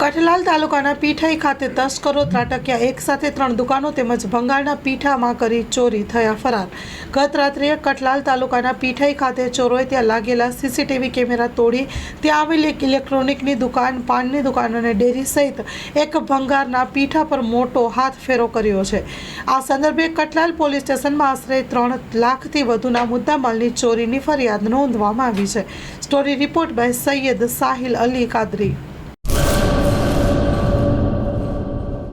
કઠલાલ તાલુકાના પીઠાઈ ખાતે તસ્કરો ત્રાટક્યા. એક સાથે ત્રણ દુકાનો તેમજ ભંગારના પીઠામાં કરી ચોરી થયા ફરાર. ગત રાત્રે કઠલાલ તાલુકાના પીઠાઈ ખાતે ચોરોએ ત્યાં લાગેલા સીસીટીવી કેમેરા તોડી ત્યાં આવેલી એક ઇલેક્ટ્રોનિકની દુકાન, પાનની દુકાન અને ડેરી સહિત એક ભંગારના પીઠા પર મોટો હાથ ફેરો કર્યો છે. આ સંદર્ભે કઠલાલ પોલીસ સ્ટેશનમાં આશરે ત્રણ લાખથી વધુના મુદ્દામાલની ચોરીની ફરિયાદ નોંધવામાં આવી છે. Story report by Syed Sahil Ali Kadri.